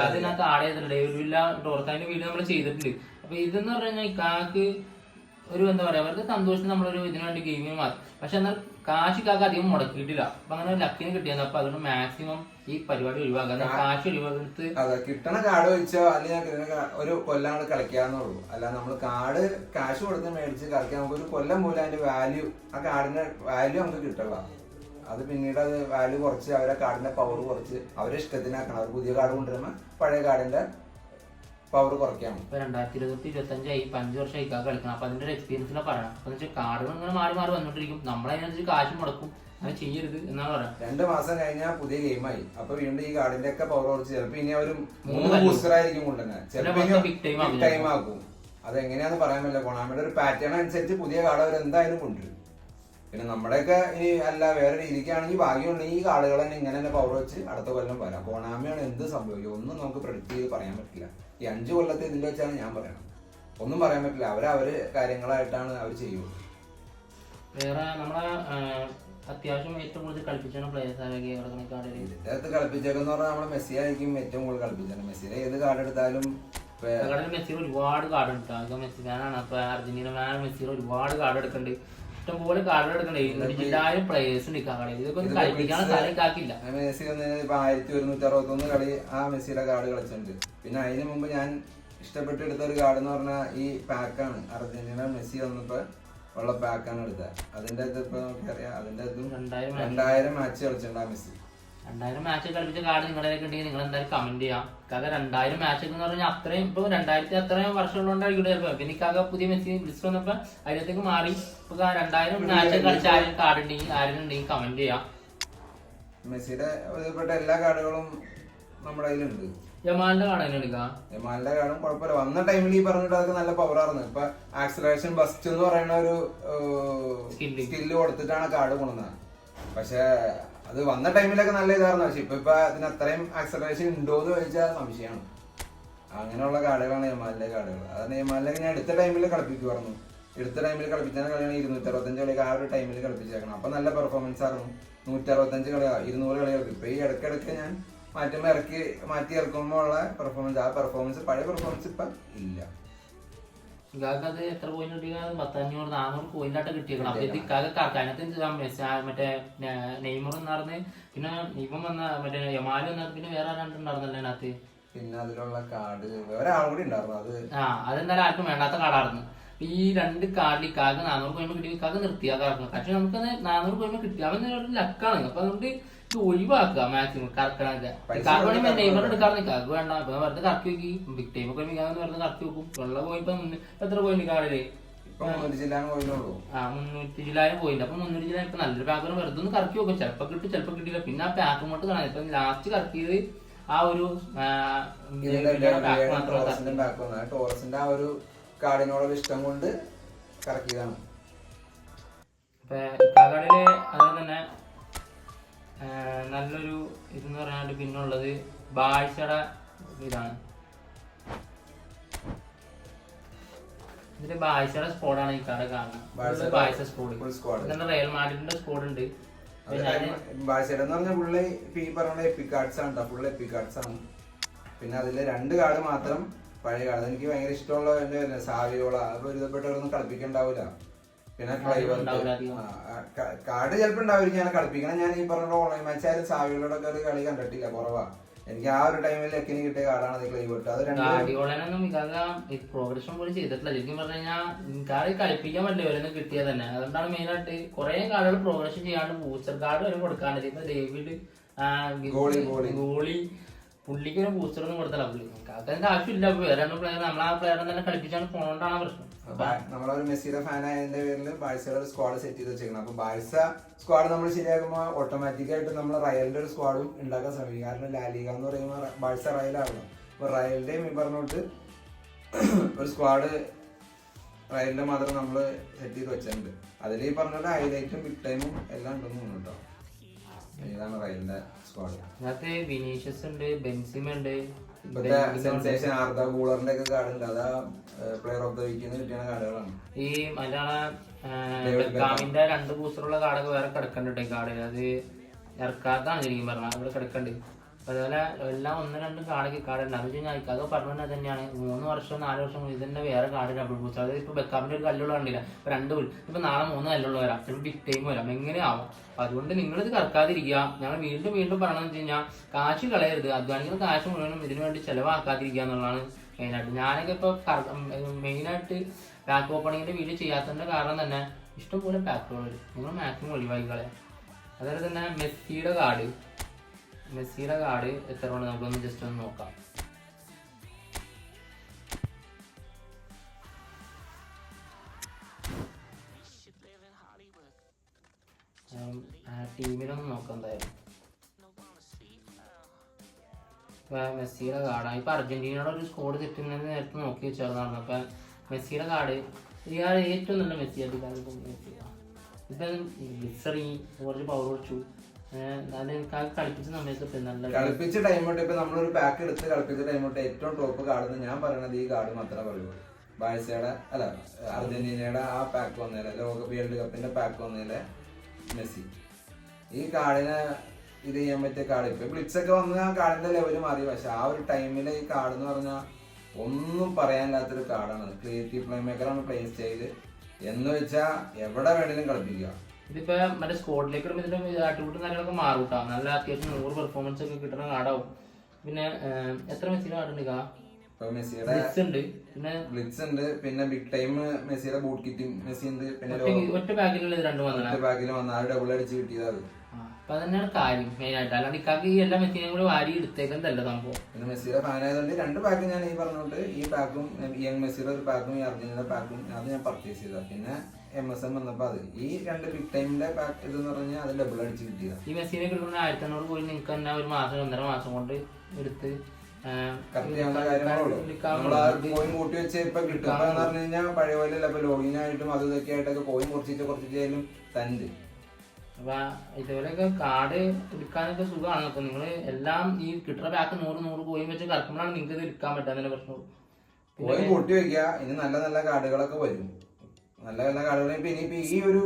അതിനകത്ത് ആഡ് ചെയ്തിട്ടുണ്ട്. ഡേവിഡ് വില്ല ടോർത്താന്റെ വീഡിയോ നമ്മൾ ചെയ്തിട്ടുണ്ട്. അപ്പൊ ഇതെന്ന് പറഞ്ഞു കഴിഞ്ഞാൽ ഇക്കാക്ക് ഒരു എന്താ പറയാ അവർക്ക് സന്തോഷം നമ്മളൊരു ഇതിനു വേണ്ടി ഗെയിമിന് മാറി പക്ഷെ എന്നാൽ കാശ് കാക്ക അധികം മുടക്കിയിട്ടില്ല. അപ്പൊ അങ്ങനെ ലക്കിന് കിട്ടിയെന്ന് അപ്പൊ അതുകൊണ്ട് മാക്സിമം ഈ പരിപാടി ഒഴിവാക്കാൻ കാശ് ഒഴിവാക്കെടുത്ത് അതെ കിട്ടണ കാർഡ് വെച്ചോ അല്ലെങ്കിൽ ഒരു കൊല്ലം കൂടെ കളിക്കാന്നുള്ളൂ അല്ല നമ്മൾ കാർഡ് കാശ് കൊടുത്ത് മേടിച്ച് കളിക്കാൻ നമുക്ക് ഒരു കൊല്ലം പോലും അതിന്റെ വാല്യൂ ആ കാർഡിന്റെ വാല്യൂ നമുക്ക് കിട്ടുക അത് പിന്നീട് അത് വാല്യൂ കുറച്ച് അവരെ കാർഡിന്റെ പവർ കുറച്ച് അവരെ ഇഷ്ടത്തിനാക്കണം. അവർ പുതിയ കാർഡ് കൊണ്ടുവരുമ്പോൾ പഴയ കാർഡിന്റെ പവർ കുറയ്ക്കാം ഇപ്പൊ രണ്ടായിരത്തി ഇരുപത്തി ഇരുപത്തഞ്ചായി അഞ്ച് വർഷമായി കളിക്കണം അപ്പൊ അതിന്റെ ഒരു എക്സ്പീരിയൻസിനെ പറയണം. അപ്പൊ വെച്ചാൽ കാർഡുകൾ ഇങ്ങനെ മാറി മാറി വന്നോണ്ടിരിക്കും. നമ്മളതിനനുസരിച്ച് കാശ് മുടക്കും. അങ്ങനെ ചെയ്യരുത് എന്നാണ് പറയാം രണ്ട് മാസം കഴിഞ്ഞാൽ പുതിയ ഗെയിമായി അപ്പൊ വീണ്ടും ഈ കാർഡിന്റെ ഒക്കെ പവർ കുറച്ച്. ചിലപ്പോ ഇനി അവരും മൂന്ന്. ബൂസ്റ്റർ ആയിരിക്കും കൊണ്ടുവരുന്നത് ചിലപ്പോ. ടൈം ആക്കും. അത് എങ്ങനെയാന്ന് പറയാൻ പറ്റില്ല. കൊണാമിയുടെ ഒരു പാറ്റേൺ അനുസരിച്ച് പുതിയ കാർഡ് അവർ എന്തായാലും കൊണ്ടുവരും. പിന്നെ നമ്മുടെയൊക്കെ ഇനി അല്ല വേറെ രീതിക്കാണെങ്കിൽ ഭാഗ്യമുണ്ടെങ്കിൽ ഈ ആളുകൾ തന്നെ ഇങ്ങനെ തന്നെ പവർ വെച്ച് അടുത്ത കൊല്ലം വരാം. കോണാമിയാണ് എന്ത് സംഭവിക്കും ഒന്നും നമുക്ക് പ്രെഡിക്റ്റ് ചെയ്ത് പറയാൻ പറ്റില്ല. ഈ അഞ്ച് കൊല്ലത്തെ ഇതിൽ വെച്ചാണ് ഞാൻ പറയണം ഒന്നും പറയാൻ പറ്റില്ല. അവർ അവർ കാര്യങ്ങളായിട്ടാണ് അവർ ചെയ്യുന്നത്. വേറെ നമ്മളെ അത്യാവശ്യം ഏറ്റവും കൂടുതൽ കളിപ്പിച്ചാണ് പ്ലേയേഴ്സ് ഇതിനകത്ത് കളിപ്പിച്ചേക്കെന്ന് പറഞ്ഞാൽ നമ്മളെ മെസ്സി ആയിരിക്കും ഏറ്റവും കൂടുതൽ കളിപ്പിച്ചത്. മെസ്സിയുടെ ഏത് കാർഡ് എടുത്താലും ഇപ്പൊ കടയിൽ മെസ്സി ഒരുപാട് കാർഡ് എടുക്കാം മെസ്സി ഫാനാണ് അപ്പൊ അർജന്റീന ഫാൻ മെസ്സിയുടെ ഒരുപാട് കാർഡ് എടുക്കുന്നുണ്ട്. ഇഷ്ടംപോലെ കാർഡ് എടുക്കണ്ടേ? ഇരുന്നൂറ്റിച്ചില്ലായിരം പ്ലേയേഴ്സ് ഉണ്ട് കടയിൽ ഇതൊക്കെ ഒന്ന് കളിപ്പിക്കാൻ സ്ഥലം കാക്കില്ല മെസ്സി ഇപ്പൊ ആയിരത്തി ഒരുന്നൂറ്റി അറുപത്തൊന്ന് കളി ആ മെസ്സിയുടെ കാർഡ് കളിച്ചിട്ടുണ്ട് പിന്നെ അതിന് മുമ്പ് ഞാൻ ഇഷ്ടപ്പെട്ട് എടുത്ത ഒരു കാർഡ് എന്ന് പറഞ്ഞാൽ ഈ പാക്കാണ് അർജന്റീന മെസ്സി വന്നപ്പോ ഉള്ള പാക്കാണ് എടുത്തത്. അതിന്റെ ഇത് ഇപ്പൊ നമുക്കറിയാം അതിന്റെ ഇതും. രണ്ടായിരം മാച്ച് കളിച്ചിട്ടുണ്ട് ആ മെസ്സി. രണ്ടായിരം മാച്ച് കളിപ്പിച്ച കാർഡ് നിങ്ങളുടെ ഉണ്ടെങ്കിൽ നിങ്ങൾ എന്തായാലും കമന്റ് ചെയ്യാം. കാരണം രണ്ടായിരം മാച്ച് എന്ന് പറഞ്ഞാൽ അത്രയും ഇപ്പൊ രണ്ടായിരത്തി അത്രയും വർഷം ചിലപ്പോൾ ചിലപ്പോ പിന്നെ കാക്ക പുതിയ മെസ്സി ലിസ്റ്റ് വന്നപ്പോ അതിനകത്തേക്ക് മാറി. ഇപ്പൊ രണ്ടായിരം മാച്ച് കളിച്ച ആരും കാർഡ് ഉണ്ടെങ്കിൽ ആരും ഉണ്ടെങ്കിൽ കമന്റ് ചെയ്യാം. മെസ്സിയുടെ ഒരുപ്പെട്ട എല്ലാ കാർഡുകളും നമ്മുടെ കയ്യിലുണ്ട്. യമാലിന്റെ കാർഡ് എടുക്കാം യമാലിന്റെ കാർഡും കുഴപ്പമില്ല. വന്ന ടൈമിൽ ഈ പറഞ്ഞിട്ട് അതൊക്കെ നല്ല പവർ ആയിരുന്നു. ഇപ്പൊ ആക്സലേഷൻ ബസ്റ്റ് എന്ന് പറയുന്ന ഒരു സ്കില്ല് കൊടുത്തിട്ടാണ് കാർഡ് കൊണ്ടുവന്നത്. പക്ഷെ അത് വന്ന ടൈമിലൊക്കെ നല്ല ഇതായിരുന്നു. പക്ഷെ ഇപ്പൊ ഇപ്പൊ അതിന് അത്രയും ആക്സലറേഷൻ ഉണ്ടോ എന്ന് ചോദിച്ചാൽ സംശയമാണ് അങ്ങനെയുള്ള കാടുകളാണ് എമാലിന്റെ കാടുകൾ. അതാണ് എമാലിലൊക്കെ ഞാൻ എടുത്ത ടൈമിൽ കളിപ്പിക്കുമായിരുന്നു എടുത്ത ടൈമിൽ കളിപ്പിച്ചാൽ കളിയാണ് ഇരുന്നൂറ്റി അറുപത്തഞ്ച് കളിയൊക്കെ ആ ഒരു ടൈമിൽ കളിപ്പിച്ചേക്കണം അപ്പൊ നല്ല പെർഫോമൻസ് ആയിരുന്നു. നൂറ്റി അറുപത്തഞ്ച് കളി ഇരുന്നൂറ് കളികൾക്ക്. ഇപ്പൊ ഈ ഇടയ്ക്കിടയ്ക്ക് ഞാൻ മാറ്റുമ്പോൾ ഇറക്കി മാറ്റി ഇറക്കുമ്പോൾ ഉള്ള പെർഫോമൻസ് ആ പെർഫോമൻസ് പഴയ പെർഫോമൻസ് ഇപ്പൊ ഇല്ല. ഇക്കാക്ക് അത് എത്ര പോയിന്റ് കിട്ടിയത് പത്തഞ്ഞൂറ് നാനൂറ് പോയിന്റ് ആയിട്ട് കിട്ടിയേക്കണം. അപ്പൊ ഇത് ഇക്കാക്ക് കറക്കാനത്ത് മറ്റേ നെയ്മർ നടന്ന് പിന്നെ ഇവൻ വന്ന മറ്റേ യമാലി വന്ന പിന്നെ വേറെ രണ്ടുണ്ടായിരുന്നല്ലോ അതിനകത്ത്? പിന്നെ അതിലുള്ള കാർഡ് കൂടി ഉണ്ടായിരുന്നു അത്. ആ അതെന്തായാലും ആർക്കും വേണ്ടാത്ത കാർഡായിരുന്നു. ഈ രണ്ട് കാർഡിൽ ഇക്കാക്ക് നാനൂറ് പോയിന്റ് കിട്ടി ഇക്കാക്ക് നിർത്തിയാ കറക്കണം പക്ഷെ നമുക്ക് നാനൂറ് പോയിന്റ് കിട്ടി. അവൻ ഒരു ലക്കാണ് അപ്പൊ അതുകൊണ്ട് ഒഴിവാക്കുക. മാക്സിമം കറക്കണൊക്കെ ഇക്കാക്ക് വേണ്ട. അപ്പൊ കറക്കി വെക്കി. ബിഗ് ടൈം ഒക്കെ മിക്കാന്ന് വെറുതെ കറക്കി വെക്കും. വെള്ളം പോയിപ്പോ എത്ര പോയിന്റ് പോയിട്ടുള്ളൂ ആ മുന്നൂറ്റി ജില്ലായിരം പോയിന്റ് അപ്പൊ മുന്നൂറ്റി ജില്ല ഇപ്പൊ നല്ലൊരു പാക്കർ വെറുതെ ഒന്ന് കറക്കി വെക്കും. ചിലപ്പോ കിട്ടും ചിലപ്പോ കിട്ടില്ല. പിന്നെ ആ പാക്ക് കൊണ്ട് കാണാം. ഇപ്പൊ ലാസ്റ്റ് കറക്കിയത് ആ ഒരു ടോറസിന്റെ ആ ഒരു കാടിനോടുള്ള ഇഷ്ടം കൊണ്ട് കറക്കിയതാണ്. ഇപ്പൊ അതുപോലെ തന്നെ നല്ലൊരു ഇതെന്ന് പറയാനായിട്ട് പിന്നുള്ളത് ബാഴ്ചയുടെ ഇതാണ്. ഇതിന്റെ ബാഴ്ചയുടെ സ്കോഡാണ് ഈ കട കാണുന്നത്. ബാഴ്സയുടെ സ്കോഡ് റയൽ മാഡ്രിഡിന്റെ സ്കോഡ് ഉണ്ട്. ബാഴ്സയുടെ എന്ന് പറഞ്ഞാൽ ഈ പറഞ്ഞ എപ്പിക് കാർഡ്സ് ആണ് ഫുള്ള് എപ്പിക് കാർഡ്സ് ആണ്. പിന്നെ അതിൽ രണ്ട് കാർഡ് മാത്രം പഴയ കാർഡ് എനിക്ക് ഭയങ്കര ഇഷ്ടമുള്ള സാവിയോള അത് ഒരുതപ്പെട്ടവരൊന്നും കളിപ്പിക്കണ്ടാവില്ല പിന്നെ ഫ്ലൈവർ. കാർഡ് ചിലപ്പോ ഉണ്ടാവില്ല ഞാൻ കളിപ്പിക്കണം. ഞാൻ ഈ പറഞ്ഞ ഓൺലൈൻ മാച്ച് ആയാലും സാവിയോളോടൊക്കെ ഒരു കളി കണ്ടിട്ടില്ല കുറവാ. എനിക്ക് ആ ഒരു ടൈമിൽ എക്കിന് കിട്ടിയ കാർഡാണ് അത് ക്ലൈവ് ക്ലൈവർട്ട് അത് രണ്ട് ഗാഡിയോളനൊന്നും ഇക്കാക്ക പ്രോഗ്രഷൻ പോലും ചെയ്തിട്ടില്ല. ശരിക്കും പറഞ്ഞു കഴിഞ്ഞാൽ ഇക്കാറ് കളിപ്പിക്കാൻ പറ്റില്ല ഇവരൊന്നും കിട്ടിയത് തന്നെ. അതുകൊണ്ടാണ് മെയിൻ ആയിട്ട് കുറെ കാർഡുകൾ പ്രോഗ്രഷൻ ചെയ്യാണ്ട് ബൂസ്റ്റർ കാർഡ് വരെ കൊടുക്കാണ്ട്. ഇപ്പൊ ഡേവിഡ് ഗോളി, ഗോളി. പുള്ളിക്ക് ഒരു ബൂസ്റ്റർ ഒന്നും കൊടുത്തില്ല. പുള്ളി കാക്കതിന്റെ ആവശ്യമില്ല. വേറെ പ്ലെയർ നമ്മളാ പ്ലെയറെ തന്നെ കളിപ്പിച്ചാണ് പോണോണ്ടാണ് പ്രശ്നം. നമ്മളൊരു മെസ്സിയുടെ ഫാൻ ആയതിന്റെ പേരിൽ ബാഴ്സയുടെ സ്ക്വാഡ് സെറ്റ് ചെയ്ത് വെച്ചേക്കണം. അപ്പൊ ബാഴ്സ സ്ക്വാഡ് നമ്മൾ ശരിയാക്കുമ്പോൾ ഓട്ടോമാറ്റിക് ആയിട്ട് നമ്മൾ റയലിന്റെ ഒരു സ്ക്വാഡും ഉണ്ടാക്കാൻ ശ്രമിക്കും. കാരണം ലാലിക എന്ന് പറയുമ്പോൾ ബാഴ്സ റയലാണല്ലോ അപ്പൊ റയലിന്റെയും ഈ പറഞ്ഞോട്ട് ഒരു സ്ക്വാഡ് റയലിന്റെ മാത്രം നമ്മൾ സെറ്റ് ചെയ്ത് വെച്ചിട്ടുണ്ട്. അതിൽ ഈ പറഞ്ഞ ഹൈലൈറ്റും ബിഗ് ടൈമും എല്ലാം ഉണ്ടെന്ന് തോന്നുന്നു കേട്ടോ ഇതാണ് റയലിന്റെ സ്ക്വാഡ് ഇതിനകത്ത് വിനീഷ്യസ് ഉണ്ട് ബെൻസിമ ഉണ്ട്. സെൻസേഷൻ ആർദ കൂളറിന്റെ ഒക്കെ അതാ പ്ലെയർ ഓഫ് ദ കിട്ടിയ കാർഡുകളാണ്. ഈ മലയാള രണ്ട് ബൂസ്റ്ററുള്ള കാർഡൊക്കെ വേറെ കിടക്കണ്ട് കാർഡ് അത് ഇറക്കാത്താണ് ശരിക്കും പറഞ്ഞാൽ ഇവിടെ കിടക്കണ്ട്. അതുപോലെ എല്ലാം ഒന്ന് രണ്ടും കാടൊക്കെ കാടുണ്ട് അത് പിന്നെ ഇക്കാതെ പറഞ്ഞത് തന്നെയാണ്. മൂന്ന് വർഷം നാല് വർഷം ഇത് തന്നെ വേറെ കാട് ഡബിൾ ബൂസ്റ്റർ അതായത് ഇപ്പൊ ബെക്കാമിന്റെ ഒരു കല്ലുള്ള കണ്ടില്ല. ഇപ്പൊ രണ്ട് പുൽ ഇപ്പൊ നാളെ മൂന്ന് കല്ലുള്ള വരാം. ചിലപ്പോൾ ബിഗ് ടൈം വരാം. എങ്ങനെയാവും? അതുകൊണ്ട് ഇത് കറക്കാതിരിക്കുക. ഞങ്ങൾ വീണ്ടും വീണ്ടും വെച്ച് കഴിഞ്ഞാൽ കാശ് കളയരുത്. അധ്വാനിക്കുന്ന കാശ് മുഴുവനും ഇതിനു വേണ്ടി ചെലവാക്കാതിരിക്കുക എന്നുള്ളതാണ് മെയിനായിട്ട് ഞാനൊക്കെ ഇപ്പൊ മെയിനായിട്ട് പാക്ക് ഓപ്പണിങ്ങിന്റെ വീഡിയോ ചെയ്യാത്തതിന്റെ കാരണം തന്നെ ഇഷ്ടംപോലെ പാക്കുകൾ നിങ്ങൾ മാക്സിമം ഒഴിവാക്കി കളയാം. അതുപോലെ തന്നെ മെസ്സിയുടെ കാർഡ്. മെസ്സിയുടെ കാർഡ് എത്ര ഉണ്ട്? നമുക്കൊന്ന് ജസ്റ്റ് ഒന്ന് നോക്കാം. ആ ടീമിലൊന്ന് നോക്കാം എന്തായാലും. മെസ്സിയുടെ കാർഡാണ് ഇപ്പൊ അർജന്റീനയുടെ ഒരു സ്കോഡ് തെറ്റുന്നതിന് നേരത്തെ നോക്കി വെച്ചായിരുന്നു. അപ്പൊ മെസ്സിയുടെ കാർഡ് ഇയാൾ ഏറ്റവും നല്ല മെസ്സി അധികാരം ഇപ്പൊ ഗ്ലിസറി കുറച്ച് പവർ കൊടുത്തു കളിപ്പിച്ച ടൈം തൊട്ട് ഇപ്പൊ നമ്മളൊരു പാക്ക് എടുത്ത് കളിപ്പിച്ച ടൈം തൊട്ട് ഏറ്റവും ടോപ്പ് കാർഡ് ഞാൻ പറയണത് ഈ കാർഡ് മാത്രമേ പറയുള്ളൂ. ബാഴ്സയുടെ അല്ല അർജന്റീനയുടെ ആ പാക്ക് വന്നേലെ ലോക വേൾഡ് കപ്പിന്റെ പാക്ക് വന്നേലെ മെസ്സി. ഈ കാർഡിനെ ഇത് ചെയ്യാൻ പറ്റിയ കാർഡ് ഇപ്പൊ ബ്ലിറ്റ്സ് ഒക്കെ വന്ന് ആ കാർഡിന്റെ ലെവൽ മാറി. പക്ഷെ ആ ഒരു ടൈമിലെ ഈ കാർഡ് എന്ന് പറഞ്ഞാൽ ഒന്നും പറയാനില്ലാത്തൊരു കാർഡാണ് ക്രിയേറ്റീവ് പ്ലേ മേക്കറാണ് പ്ലേ സ്റ്റൈൽ എന്ന് വെച്ചാൽ എവിടെ വേണേലും കളിപ്പിക്കുക. ഇതിപ്പോ മറ്റേ സ്കോട്ടിലേക്ക് ഇടുമ്പോൾ ഇതിന്റെ ആട്ടിക്കൂട്ടും കാര്യങ്ങളൊക്കെ മാറും കേട്ടോ നല്ല അത്യാവശ്യം നൂറ് പെർഫോമൻസ് ഒക്കെ കിട്ടുന്ന കാർഡാവും പിന്നെ എത്ര മെസ്സിയുടെ കാർഡ് ഉണ്ട്. കാ ബ്ലിറ്റ്സ് ഉണ്ട്. പിന്നെ ബിഗ് ടൈം മെസ്സിയുടെ ബൂട്ട് കിറ്റും മെസ്സി ഉണ്ട്. പിന്നെ ഒറ്റ- ഒറ്റ പാക്കിലുള്ള ഇത് രണ്ടും വന്നത് ബാക്കിൽ വന്ന. ആ ഡബിൾ അടിച്ച് കിട്ടിയതാണ് അപ്പൊ അതന്നെയാണ് കാര്യം മെയിൻ ആയിട്ട്. അല്ലാണ്ട് ഇക്കാക്ക് ഈ എല്ലാ മെസ്സിനെയും കൂടി വാരി എടുത്തേക്കുന്നതല്ല സംഭവം. പിന്നെ മെസ്സിയുടെ ഫാൻ ആയതുകൊണ്ട് രണ്ട് പാക്ക് ഞാൻ ഈ പറഞ്ഞോണ്ട് ഈ പാക്കും യങ് മെസ്സിയുടെ ഒരു പാക്കും ഈ അർജന്റീന പാക്കും അത് ഞാൻ പർച്ചേസ് ചെയ്ത. പിന്നെ എം എസ് എം വന്നപ്പോൾ അത് ഈ രണ്ട് ബിഗ് ടൈമിന്റെ പാക്ക് എന്ന് പറഞ്ഞാൽ അത് ഡബിൾ അടിച്ച് കിട്ടിയത്. ഈ മെസ്സീനെ കിട്ടുന്ന ആയിരത്തി അഞ്ഞൂറ് കോടി നിങ്ങൾക്ക് തന്നെ ഒരു മാസം ഒന്നര മാസം കൊണ്ട് എടുത്ത് കോയിൻ കൂട്ടി വെച്ച് ഇപ്പൊ കിട്ടുന്ന പറഞ്ഞു കഴിഞ്ഞാൽ പഴയ പോലെ അല്ല ഇപ്പൊ ലോഗിൻ ആയിട്ടും അത് ഇതൊക്കെ ആയിട്ടൊക്കെ കോയിൻ കുറച്ചിട്ട് കുറച്ചിട്ടായാലും തണ്ട് അപ്പൊ ഇതുപോലെയൊക്കെ കാർഡ് എടുക്കാനൊക്കെ സുഖമാണ് അപ്പൊ നിങ്ങൾ എല്ലാം ഈ കിട്ടുന്ന പാക്ക് നൂറ് നൂറ് കോയിൻ വെച്ച് കറക്കുമ്പോഴാണ് നിങ്ങൾക്ക് ഇത് എടുക്കാൻ പറ്റാത്ത പ്രശ്നം കോയിൻ കൂട്ടി വെക്കുക. ഇനി നല്ല നല്ല കാർഡുകളൊക്കെ വരും. നല്ല നല്ല കാർഡുകൾ ഇപ്പൊ ഇനിയിപ്പോ ഈ ഒരു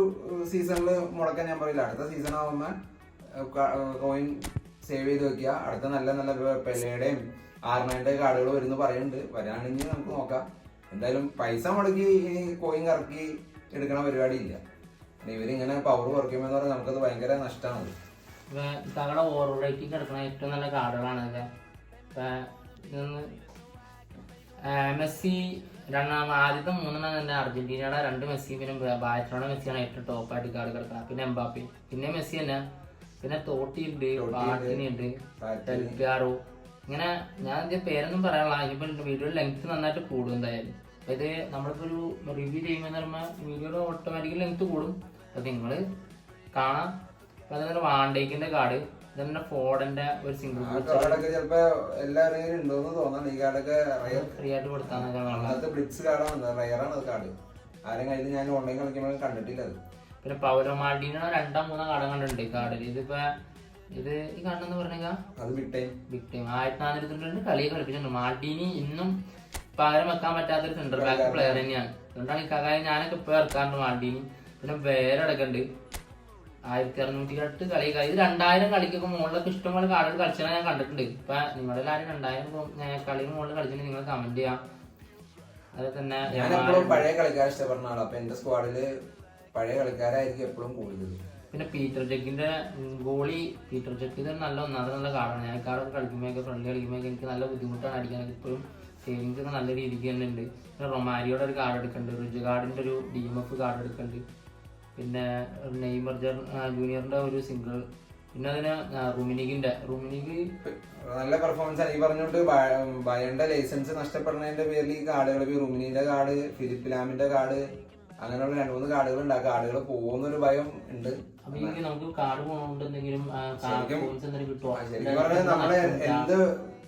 സീസണിൽ മുടക്കാൻ ഞാൻ പറയില്ല. അടുത്ത സീസൺ ആവുമ്പോ കോയിൻ സേവ് ചെയ്ത് വെക്കുക. അടുത്ത നല്ല നല്ല പെലയുടെയും ആർമയുടെയും കാർഡുകൾ വരുന്നു പറയുന്നുണ്ട് വരാണെങ്കിൽ നമുക്ക് നോക്കാം. എന്തായാലും പൈസ മുടക്കി ഇനി കോയിൻ കറക്കി എടുക്കണ പരിപാടി ഇല്ല ഇവരിങ്ങനെ പവർ കുറയ്ക്കുമെന്ന് പറഞ്ഞാൽ നമുക്കത് ഭയങ്കര നഷ്ടമാണ് താങ്കളുടെ ഓവർ റേറ്റിംഗ് കിടക്കുന്ന ഏറ്റവും നല്ല കാർഡുകളാണ് മെസ്സി രണ്ടാം ആദ്യത്തെ മൂന്നെണ്ണം തന്നെ അർജന്റീനയുടെ രണ്ട് മെസ്സി പിന്നെ ബാഴ്സലോണ മെസ്സിയാണ് ഏറ്റവും ടോപ്പായിട്ട് കാർഡ് കിടക്കുന്നത്. പിന്നെ എംബാപ്പി. പിന്നെ മെസ്സി തന്നെ. പിന്നെ തോട്ടിയുണ്ട് ഉണ്ട് ഡെൽപ്പിയാറോ ഇങ്ങനെ ഞാൻ ഇതിന്റെ പേരൊന്നും പറയാനുള്ള ഇനിയിപ്പോ വീഡിയോ ലെങ്ത് നന്നായിട്ട് കൂടും എന്തായാലും. ഇത് നമ്മളിപ്പോ ഒരു റിവ്യൂ ചെയ്യുമ്പോൾ പറയുമ്പോൾ വീഡിയോയുടെ ഓട്ടോമാറ്റിക്കലി ലെങ്ത് കൂടും. അപ്പൊ നിങ്ങൾ കാണാം. അപ്പൊ വാണ്ടേക്കിന്റെ കാർഡ് ഇതന്നെ ഫോർഡിന്റെ ഒരു സിംഗിൾ കാർഡൊക്കെ ചിലപ്പോ എല്ലാവരും ഉണ്ടോന്ന് തോന്നാണ് ഈ കാർഡൊക്കെ റയർ ഫ്രീ ആയിട്ട് കൊടുത്താന്നൊക്കെ അന്നത്തെ ബ്ലിറ്റ്സ് കാർഡാണ് റയറാണ് അത്. കാർഡ് ആരും ഞാൻ ഓൺലൈൻ കളിക്കുമ്പോൾ കണ്ടിട്ടില്ല അത്. പിന്നെ പൗലോ മാർഡിനോ രണ്ടോ മൂന്നോ കാർഡ് കണ്ടിട്ടുണ്ട് ഈ കാർഡിൽ ഇതിപ്പോ ഇത് ഈ കണ്ടെന്ന് പറഞ്ഞാൽ അത് ബിഗ് ടൈം ബിഗ് ടീം ആയിരത്തി നാനൂറ്റി തൊണ്ണൂറ്റി കളി കളിപ്പിച്ചിട്ടുണ്ട്. മാർഡിനി ഇന്നും പകരം വെക്കാൻ പറ്റാത്തൊരു സെന്റർ ബാക്ക് പ്ലെയർ തന്നെയാണ്. അതുകൊണ്ടാണ് ഈ കകായ ഞാനൊക്കെ ഇപ്പൊ ഇറക്കാറുണ്ട് മാർഡിനി പിന്നെ വേറെ അടക്കണ്ട് ആയിരത്തി അറുന്നൂറ്റി എട്ട് കളി കളി. ഇത് രണ്ടായിരം കളിക്കൊക്കെ മുകളിലൊക്കെ ഇഷ്ടംപോലെ കാർഡുകൾ കളിച്ചാൽ ഞാൻ കണ്ടിട്ടുണ്ട്. ഇപ്പൊ നിങ്ങളെല്ലാവരും രണ്ടായിരം കളിക്ക് മുകളിൽ കളിച്ചിട്ട് നിങ്ങൾ കമന്റ് ചെയ്യാം. അതെ തന്നെ ഞാൻ എപ്പോഴും പഴയ കളിക്കാരെ ഇഷ്ടപ്പെടുന്ന ആളാണ് അപ്പൊ എന്റെ സ്ക്വാഡിൽ പഴയ കളിക്കാരായിരിക്കും എപ്പോഴും കൂടുതൽ. പിന്നെ പീറ്റർ ജെക്കിന്റെ ഗോളി പീറ്റർ ജെക്ക് ഇത് നല്ല ഒന്നാമത് നല്ല കാർഡാണ് ഞാൻ കാർഡ് കളിക്കുമ്പോഴൊക്കെ ഫ്രണ്ട് കളിക്കുമ്പോഴൊക്കെ എനിക്ക് നല്ല ബുദ്ധിമുട്ടാണ് അടിക്കാനൊക്കെ. ഇപ്പോഴും സേവിങ്സ് ഒക്കെ നല്ല രീതിക്ക് തന്നെ ഉണ്ട്. പിന്നെ റൊമാരിയോടെ ഒരു കാർഡ് എടുക്കുന്നുണ്ട് റിജ് കാർഡിന്റെ ഒരു ഡി എം എഫ് കാർഡ് എടുക്കുന്നുണ്ട് പിന്നെ നെയ്മർ ജൂനിയറിന്റെ ഒരു സിംഗിൾ പിന്നെ അതിന് റുമിനിഗിന്റെ റുമിനിഗ് നല്ല പെർഫോമൻസ് ആണ്. ഈ പറഞ്ഞുകൊണ്ട് ബയറിന്റെ ലൈസൻസ് നഷ്ടപ്പെടുന്നതിന്റെ പേരിൽ ഈ കാർഡുകൾ ഈ റുമിനിന്റെ കാർഡ് ഫിലിപ്പ് ലാമിന്റെ കാർഡ് അങ്ങനെയുള്ള രണ്ടു മൂന്ന് കാർഡുകൾ ഉണ്ട്. ആ കാർഡുകൾ പോകുന്നൊരു ഭയം ഉണ്ട്. നമുക്ക് കാർഡ് പോകുന്നുണ്ടെങ്കിലും ശരിക്കും- പറഞ്ഞാൽ നമ്മൾ എന്ത്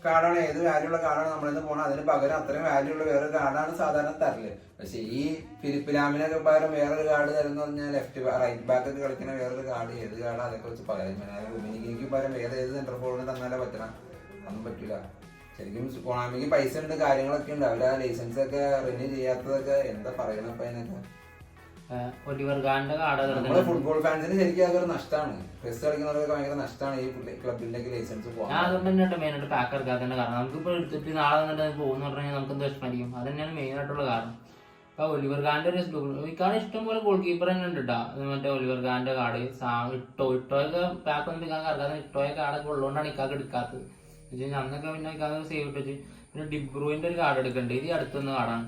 കാർഡാണ് ഏത് വാല്യൂ ഉള്ള കാർഡാണ് നമ്മളിന്ന് പോകണം അതിന് പകരം അത്രയും വാല്യൂ ഉള്ള വേറൊരു കാർഡാണ് സാധാരണ തരൽ. പക്ഷെ ഈ ഫിലിപ്പ് ലാമിനൊക്കെ പകരം വേറൊരു കാർഡ് തരുന്ന പറഞ്ഞാൽ ലെഫ്റ്റ് റൈറ്റ് ബാക്ക് ഒക്കെ കളിക്കുന്ന വേറൊരു കാർഡ് ഏത് കാർഡ് അതൊക്കെ വെച്ച് പകരം. ഉമിനിക്ക് പകരം വേറെ ഏത് സെന്റർ ഫോർഡിന് തന്നാലേ പറ്റണം? ഒന്നും പറ്റില്ല ശരിക്കും കൊണാമിക്ക് പൈസ ഉണ്ട് കാര്യങ്ങളൊക്കെ ഉണ്ട്. അവരാ ലൈസൻസ് ഒക്കെ റിന്യൂ ചെയ്യാത്തതൊക്കെ എന്താ പറയണപ്പ അതിനൊക്കെ ഒലിവർ ഗാന്റെ കാർഡ് നമ്മൾ ഫുട്ബോൾ ഫാൻസിന് ശരിക്കും അതൊരു നഷ്ടമാണ് ക്രിസ് കളിക്കുന്നവർക്ക് ഭയങ്കര നഷ്ടമാണ് ഈ ക്ലബിന്റെ ലൈസൻസ് ഞാൻ അതുകൊണ്ട് തന്നെ മെയിൻ ആയിട്ട് പാക്ക് എടുക്കാത്തതിന്റെ കാരണം നമുക്കിപ്പോ എടുത്തിട്ട് നാളെ വന്നിട്ട് പോകുന്ന പറഞ്ഞാൽ നമുക്ക് എന്ത് വിഷമായിരിക്കും അത് തന്നെയാണ് മെയിൻ ആയിട്ടുള്ള കാരണം. അപ്പൊ ഒലിവർ ഖാന്റെ ഒരു ഇക്കാണ് ഇഷ്ടം പോലെ ഗോൾ കീപ്പർ തന്നെ ഉണ്ട് കേട്ടോ മറ്റേ ഒലിവർ ഖാന്റെ കാർഡ് ഇട്ടോ ഇട്ടോയൊക്കെ പാക്ക് ഒന്നും എടുക്കാൻ കറക്കാതെ ഇട്ടോയെ കാർഡൊക്കെ ഉള്ളതുകൊണ്ടാണ് ഇക്കാക്ക് എടുക്കാത്തത്. അന്നൊക്കെ പിന്നെ ഇക്കാക്ക് സേവ് ഇട്ട് വെച്ച്. പിന്നെ ഡിബ്രൂവിന്റെ ഒരു കാർഡ് എടുക്കണ്ട്. ഇത് ഈ അടുത്തൊന്ന് കാർഡാണ്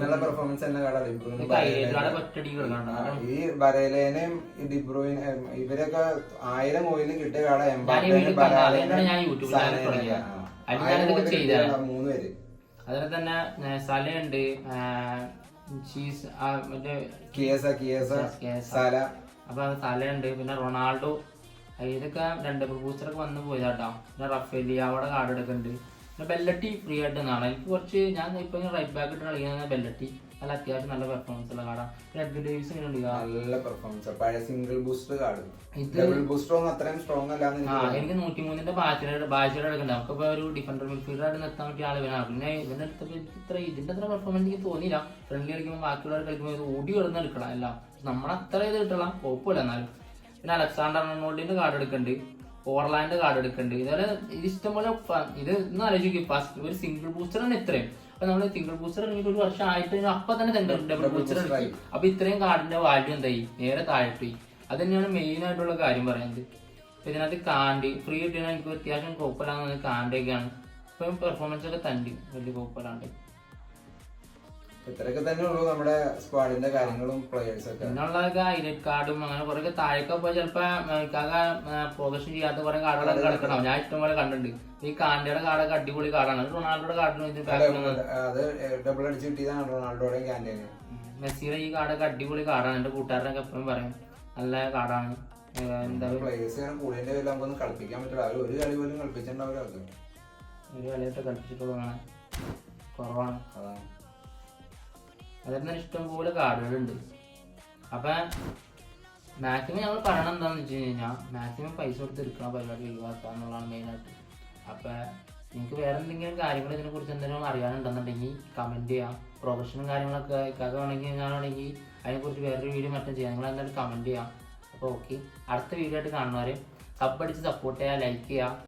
നല്ല പെർഫോമൻസ് തന്നെ കാണാം കിടക്കണം. ഈ ബരേലേനെയും ഈ ഡിബ്രൂയിൻ ഇവരൊക്കെ ആയിരം ഓയിലും കിട്ടിയ കാണാം എംബാപ്പേനും മൂന്ന് പേര്. അതുപോലെ തന്നെ സല സലയുണ്ട് ആ, മറ്റേ കിയസ. സല. അപ്പൊ സലയുണ്ട് പിന്നെ റൊണാൾഡോ. ഇതൊക്കെ രണ്ട് ബൂസ്റ്ററൊക്കെ വന്നു പോയതാട്ടോ. പിന്നെ റഫേലിയാവോടെ കാർഡ് എടുക്കുന്നുണ്ട് ബെല്ലട്ടി ഫ്രീ ആയിട്ട് നാളെ എനിക്ക് കുറച്ച് ഞാൻ ഇപ്പൊ റൈറ്റ് ബാക്ക് ഇട്ട് കളിക്കുന്ന ബെല്ലട്ടി. നല്ല അത്യാവശ്യം നല്ല പെർഫോമൻസ് ഉള്ള കാർഡാണ് പിന്നെ എഡ്വിൻ ഡേവിസ് നല്ല പെർഫോമൻസ് പഴയ സിംഗിൾ ബൂസ്റ്റർ കാർഡ് ഇത് ഡബിൾ ബൂസ്റ്റർ അത്രയും സ്ട്രോങ് ആ എനിക്ക് നൂറ്റി മൂന്നിന്റെ ബാച്ചിലർ ബാച്ചിലർ എടുക്കണ്ട നമുക്കിപ്പോ ഒരു ഡിഫൻഡർ മിഡ്ഫീൽഡർ ആയിട്ട് നിർത്താൻ പറ്റിയ ആൾ വേണം പിന്നെ ഇവന്റെ അടുത്ത് ഇത്ര ഇതിന്റെ അത്ര പെർഫോമൻസ് എനിക്ക് തോന്നിയില്ല. ഫ്രണ്ട്ലി കളിക്കുമ്പോൾ ബാക്കിയുള്ളവർ കളിക്കുമ്പോൾ ഇത് ഓടി കിടന്ന് എടുക്കണം അല്ല നമ്മളത്ര ഇത് കിട്ടണം. കുഴപ്പമില്ല എന്നാലും. പിന്നെ അലക്സാണ്ടർ അർണോൾഡിന്റെ കാർഡ് എടുക്കുന്നുണ്ട് ഓർലാൻഡ് കാർഡ് എടുക്കുന്നുണ്ട് ഇതുപോലെ ഇത് ഇഷ്ടംപോലെ ഇത് ഒന്ന് ആലോചിക്കും. ഫസ്റ്റ് ഒരു സിംഗിൾ ബൂസ്റ്ററാണ് ഇത്രയും. അപ്പൊ നമ്മൾ സിംഗിൾ ബൂസ്റ്റർ ഇറങ്ങിയിട്ട് ഒരു വർഷം ആയിട്ട് അപ്പൊ തന്നെ ഡബിൾ ബൂസ്റ്റർ ഇറങ്ങി അപ്പൊ ഇത്രയും കാർഡിന്റെ വാല്യൂ എന്തായി? നേരെ താഴോട്ട് അത് തന്നെയാണ് മെയിൻ ആയിട്ടുള്ള കാര്യം പറയുന്നത്. അപ്പൊ ഇതിനകത്ത് കാണ്ടി ഫ്രീ കിട്ടിയാൽ എനിക്ക് അത്യാവശ്യം കുഴപ്പമില്ലാന്ന് കാണ്ടൊക്കെയാണ് ഇപ്പൊ പെർഫോമൻസ് ഒക്കെ തണ്ടി. വലിയ കുഴപ്പമില്ലാണ്ട് ഇത്രയൊക്കെ തന്നെ ഉള്ളൂ നമ്മുടെ സ്ക്വാഡിന്റെ കാര്യങ്ങളും പ്ലേയേഴ്സ് ഒക്കെ. പിന്നുള്ളതൊക്കെ ഹൈലൈറ്റ് കാർഡും അങ്ങനെ കുറെ താഴേക്ക് പോയി ചിലപ്പോ പ്രൊഫഷൻ ചെയ്യാത്ത കുറെ കാർഡുകളൊക്കെ കിടക്കണം. ഞാൻ ഇഷ്ടം പോലെ കണ്ടിട്ടുണ്ട്. ഈ കാന്റയുടെ കാർഡൊക്കെ അടിപൊളി കാർഡാണ്. റൊണാൾഡോയുടെ കാർഡിന് അത് ഡബിൾ അടിച്ച് കിട്ടിയതാണ് റൊണാൾഡോയുടെ ക്യാന്റീന് മെസ്സിയുടെ ഈ കാർഡൊക്കെ അടിപൊളി കാർഡാണ്. എന്റെ കൂട്ടുകാരനൊക്കെ എപ്പോഴും പറയും നല്ല കാർഡാണ്. എന്താ പ്ലേയേഴ്സ് കൂടിയതിന്റെ പേരിൽ നമുക്കൊന്നും കളിപ്പിക്കാൻ പറ്റില്ല. അവർ ഒരു കളി പോലും കളിപ്പിച്ചിട്ടുണ്ടാവില്ല ഒരു കളിയായിട്ട് കളിപ്പിച്ചിട്ടുള്ള കുറവാണ്. അതാണ്. അതിൽ ഇഷ്ടം പോലെ കാർഡുകളുണ്ട്. അപ്പൊ മാക്സിമം ഞങ്ങൾ പറയണം എന്താണെന്ന് വെച്ച് കഴിഞ്ഞാൽ മാക്സിമം പൈസ കൊടുത്ത് എടുക്കുന്ന പരിപാടി ഒഴിവാക്കുക എന്നുള്ളതാണ് മെയിനായിട്ട് അപ്പൊ നിങ്ങൾക്ക് വേറെ എന്തെങ്കിലും കാര്യങ്ങൾ ഇതിനെ കുറിച്ച് എന്തെങ്കിലും അറിയാനുണ്ടെന്നുണ്ടെങ്കിൽ കമന്റ് ചെയ്യാം. പ്രൊഫഷനും കാര്യങ്ങളൊക്കെ ഇക്കാതെ വേണമെങ്കിൽ ഞാനാണെങ്കിൽ അതിനെക്കുറിച്ച് വേറൊരു വീഡിയോ മറ്റും ചെയ്യാം. നിങ്ങൾ എന്തായാലും കമന്റ് ചെയ്യാം. അപ്പോൾ ഓക്കെ അടുത്ത വീഡിയോ ആയിട്ട് കാണുന്നവരെ സബ് അടിച്ച് സപ്പോർട്ട് ചെയ്യുക ലൈക്ക് ചെയ്യുക